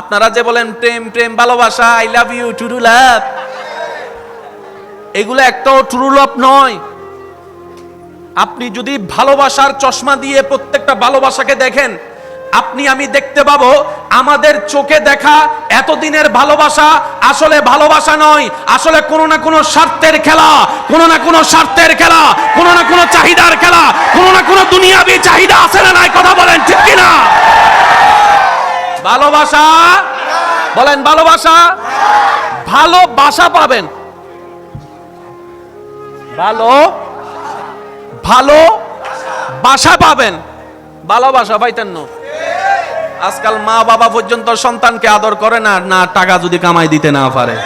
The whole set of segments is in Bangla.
আপনারা যে বলেন, প্রেম প্রেম, ভালোবাসা I love you true love এগুলো একটাও টুরু লাভ নয়। আপনি যদি ভালোবাসার চশমা দিয়ে প্রত্যেকটা ভালোবাসাকে দেখেন, আপনি, আমি দেখতে পাবো, আমাদের চোখে দেখা এতদিনের ভালোবাসা আসলে ভালোবাসা নয়। আসলে কোনো না কোনো স্বার্থের খেলা, কোনো না কোনো স্বার্থের খেলা, কোনো না কোনো চাহিদার খেলা, কোনো না কোনো দুনিয়াবি চাহিদা আছে না নাই কথা বলেন ঠিক কিনা ভালোবাসা? বলেন ভালোবাসা? ভালোবাসা পাবেন। ভালো ভালো বাসা পাবেন। ভালোবাসা পাইতেন না। আজকাল মা বাবা পর্যন্ত সন্তানকে আদর করে না না টাকা যদি কামাই দিতে না পারে।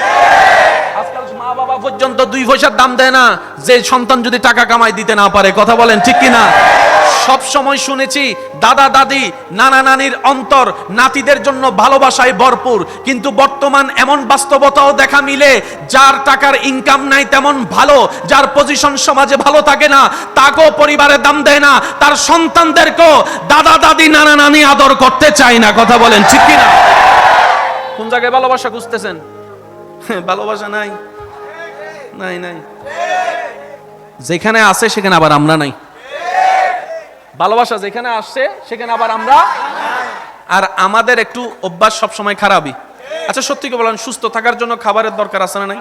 আজকাল মা বাবা পর্যন্ত দুই পয়সার দাম দেয় না, যে সন্তান যদি টাকা কামাই দিতে না পারে, কথা বলেন ঠিক কিনা? সব সময় শুনেছি, দাদা, দাদি, নানা, নানির অন্তর নাতিদের জন্য ভালোবাসায় ভরপুর। কিন্তু বর্তমান এমন বাস্তবতাও দেখা মিলে, যার টাকার ইনকাম নাই তেমন ভালো, যার পজিশন সমাজে ভালো থাকে না, তাকেও পরিবারে দাম দেয় না, তার সন্তানদেরকেও দাদা, দাদি, নানা, নানি আদর করতে চায় না, কথা বলেন ঠিক কিনা? কোন জায়গায় ভালোবাসা খুঁজতেছেন? ভালোবাসা নাই। নাই নাই। যেখানে আছে সেখানে আবার আমরা নাই। ভালোবাসা যেখানে আসছে, সেখানে আবার আমরা আর আমাদের একটু অভ্যাস সবসময় খারাপই। আচ্ছা সত্যি করে বলেন, সুস্থ থাকার জন্য খাবারের দরকার আছে না নাই?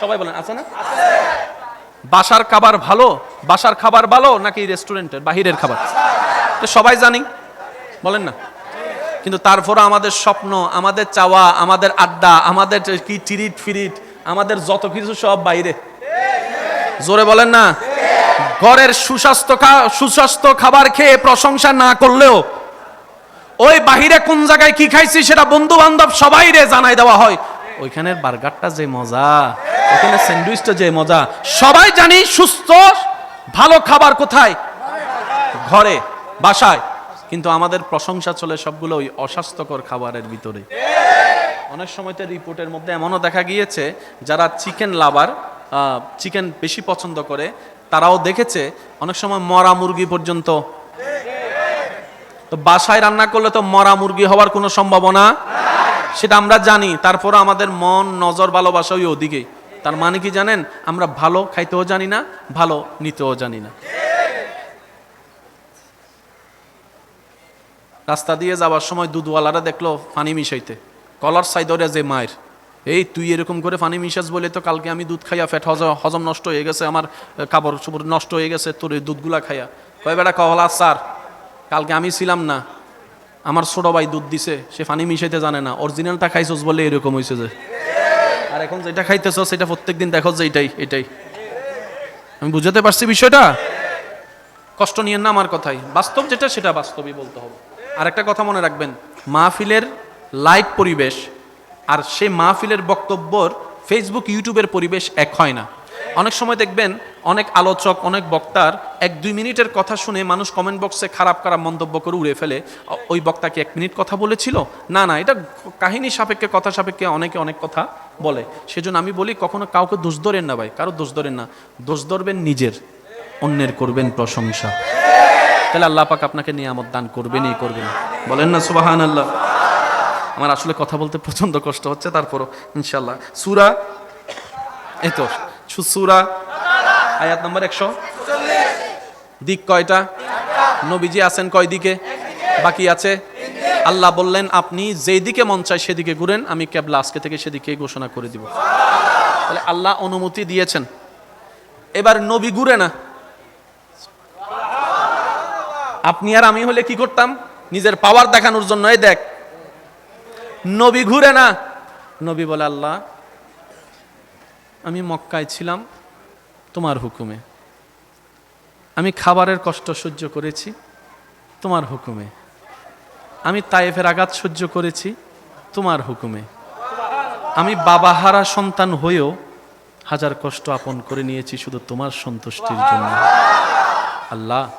সবাই বলেন, আছে না? বাসার খাবার ভালো, বাসার খাবার ভালো, নাকি রেস্টুরেন্টের বাহিরের খাবার? তো সবাই জানি, বলেন না। কিন্তু তারপর আমাদের স্বপ্ন, আমাদের চাওয়া, আমাদের আড্ডা, আমাদের কি চিরিট ফিরিট, আমাদের যত কিছু সব বাইরে। জোরে বলেন না? ঘরের সুস্বাস্থ্য সুস্বাস্থ্য খাবার খেয়ে প্রশংসা না করলেও ওই বাহিরে কোন জায়গায় কি খাইছি সেটা বন্ধু বান্ধব সবাই রে জানাই দেওয়া হয়। ওইখানের বার্গারটা যে মজা, ওইখানে স্যান্ডউইচটা যে মজা। সবাই জানি সুস্থ, ভালো খাবার কোথায়? ঘরে, বাসায়। কিন্তু আমাদের প্রশংসা চলে সবগুলো ওই অস্বাস্থ্যকর খাবারের ভিতরে। অনেক সময় তো রিপোর্টের মধ্যে এমনও দেখা গিয়েছে, যারা চিকেন লাভার চিকেন বেশি পছন্দ করে তারাও দেখেছে, অনেক সময় মরা মুরগি পর্যন্ত। তো বাসায় রান্না করলে তো মরা মুরগি হওয়ার কোনো সম্ভাবনা সেটা আমরা জানি, তারপর আমাদের মন, নজর, ভালোবাসা ওই ওদিকেই। তার মানে কি জানেন? আমরা ভালো খাইতেও জানি না, ভালো নিতেও জানি না। রাস্তা দিয়ে যাওয়ার সময় দুধওয়ালারা দেখল পানি মিশাইতে, কলার সাইডরে যে মায়ের। এই, তুই এরকম করে পানি মিশাস বলে তো কালকে আমি দুধ খাইয়া ফ্যাট হজম হজম নষ্ট হয়ে গেছে, আমার কাপড় চোপড় নষ্ট হয়ে গেছে, তোর এই দুধগুলা খাইয়া। কয় বেটা কহলা, স্যার, কালকে আমি ছিলাম না, আমার ছোট ভাই দুধ দিছে, সে পানি মিশাইতে জানে না, অরিজিনালটা খাইছস বলে এরকম হয়েছে যে। আর এখন যেটা খাইতেছ সেটা প্রত্যেকদিন দেখো যে এটাই এটাই। আমি বুঝাতে পারছি বিষয়টা? কষ্ট নিয়েন না আমার কথাই বাস্তব যেটা সেটা বাস্তবই বলতে হবে। আর একটা কথা মনে রাখবেন, মাহফিলের লাইভ পরিবেশ আর সে মাহফিলের বক্তব্যর ফেসবুক ইউটিউবের পরিবেশ এক হয় না। অনেক সময় দেখবেন অনেক আলোচক, অনেক বক্তার এক দুই মিনিটের কথা শুনে মানুষ কমেন্ট বক্সে খারাপ খারাপ মন্তব্য করে উড়ে ফেলে। ওই বক্তা কি এক মিনিট কথা বলেছিল? না না, এটা কাহিনী সাপেক্ষে, কথা সাপেক্ষে অনেকে অনেক কথা বলে। সেজন্য আমি বলি, কখনো কাউকে দোষ ধরেন না ভাই, কারও দোষ ধরেন না। দোষ ধরবেন নিজের, অন্যের করবেন প্রশংসা। তাহলে আল্লাহ পাক আপনাকে নিয়ামত দান করবেনই করবেন। বলেন না সুবাহান আল্লাহ আমার আসলে কথা বলতে প্রচণ্ড কষ্ট হচ্ছে, তারপরও ইনশাল্লাহ সুরা, এই তো সুরা, আয়াত নম্বর একশো দিক কয়টা? নবীজি আছেন কয় দিকে? বাকি আছে? আল্লাহ বললেন, আপনি যেই দিকে মন চায় সেদিকে ঘুরেন, আমি ক্যাবলা আজকে থেকে সেদিকে ঘোষণা করে দিব। তাহলে আল্লাহ অনুমতি দিয়েছেন। এবার নবী ঘুরে না। আপনি আর আমি হলে কি করতাম? নিজের পাওয়ার দেখানোর জন্য এই দেখ নবী ঘুরে না। নবী বলে, আল্লাহ, আমি মক্কায় ছিলাম তোমার হুকুমে। আমি খাবারের কষ্ট সহ্য করেছি তোমার হুকুমে। আমি তায়েফের আঘাত সহ্য করেছি তোমার হুকুমে। আমি বাবাহারা সন্তান হয়েও হাজার কষ্ট আপন করে নিয়েছি শুধু তোমার সন্তুষ্টির জন্য। আল্লাহ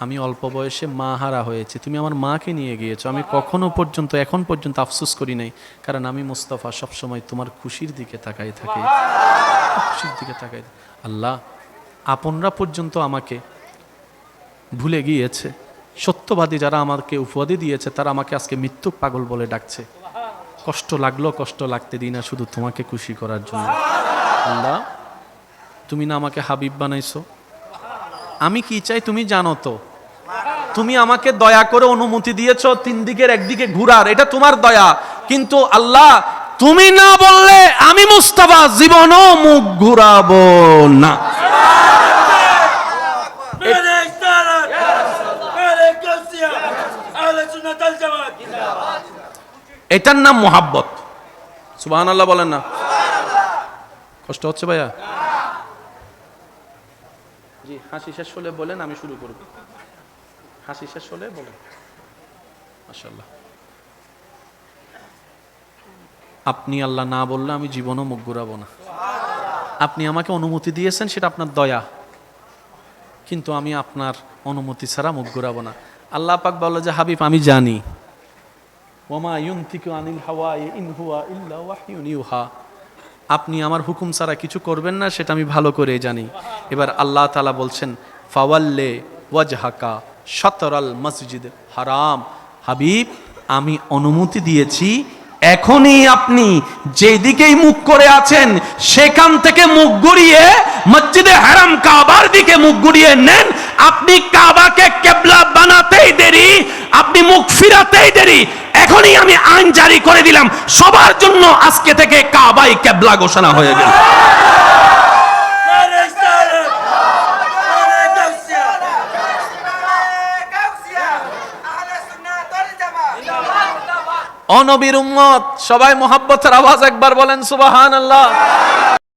আমি অল্প বয়সে মা হারা হয়েছি। তুমি আমার মাকে নিয়ে গিয়েছো। আমি কখনো পর্যন্ত, এখন পর্যন্ত আফসোস করি নাই। কারণ আমি মুস্তাফা সবসময় তোমার খুশির দিকে তাকাই থাকি। খুশির দিকে তাকাই আল্লাহ, আপনরা পর্যন্ত আমাকে ভুলে গিয়েছে। সত্যবাদী যারা আমাকে উপাধি দিয়েছে, তারা আমাকে আজকে মৃত্যু পাগল বলে ডাকছে। কষ্ট লাগল, কষ্ট লাগতে দিই না, শুধু তোমাকে খুশি করার জন্য। আল্লাহ, তুমি না আমাকে হাবিব বানাইছো। আমি কি চাই তুমি জানো তো? তুমি আমাকে দয়া করে অনুমতি দিয়েছ, তিন দিকের একদিকে ঘুরার। এটা তোমার দয়া। কিন্তু আল্লাহ, তুমি না বললে আমি মুস্তাফা, জীবনও মুখ ঘুরাবো না। এটার নাম মোহাব্বত। সুবাহ আল্লাহ বলেন না। কষ্ট হচ্ছে ভাইয়া? জি, হাসি শেষ হলে বলেন, আমি শুরু করব। হাসি শেষ হলে বলেন। মাশাল্লাহ আপনি আল্লাহ না বললে আমি জীবনও মুখ ঘুরাবো না। আপনি আমাকে অনুমতি দিয়েছেন, সেটা আপনার দয়া। কিন্তু আমি আপনার অনুমতি ছাড়া মুখ ঘুরাবো না। আল্লাহ পাক বলল যে, হাবিব, আমি জানি। ওমা ইউনতিকু আনিল হাওয়াই ইন হুয়া ইল্লা ওয়াহয়ুন ইউহা। আপনি আমার হুকুম ছাড়া কিছু করবেন না, সেটা আমি ভালো করে জানি। এবার আল্লাহ তালা বলছেন, ফাওয়াল্লে ওয়াজহাকা শাতরাল মসজিদ হারাম। হাবিব, আমি অনুমতি দিয়েছি, এখনই আপনি যেদিকেই মুখ করে আছেন, সেখান থেকে মুখ ঘুরিয়ে মসজিদে হারাম কাবার দিকে মুখ ঘুরিয়ে নেন। আপনি কাবাকে কেবলা বানাতেই দেরি, আপনি মুখ ফিরাতেই দেরি। এখনই আমি আইন জারি করে দিলাম। সবার জন্য আজকে থেকে কাবাই ক্যাবলা ঘোষণা হয়ে গেল। অনবির উম্মত, সবাই মোহাব্বতের আওয়াজ একবার বলেন সুবাহান আল্লাহ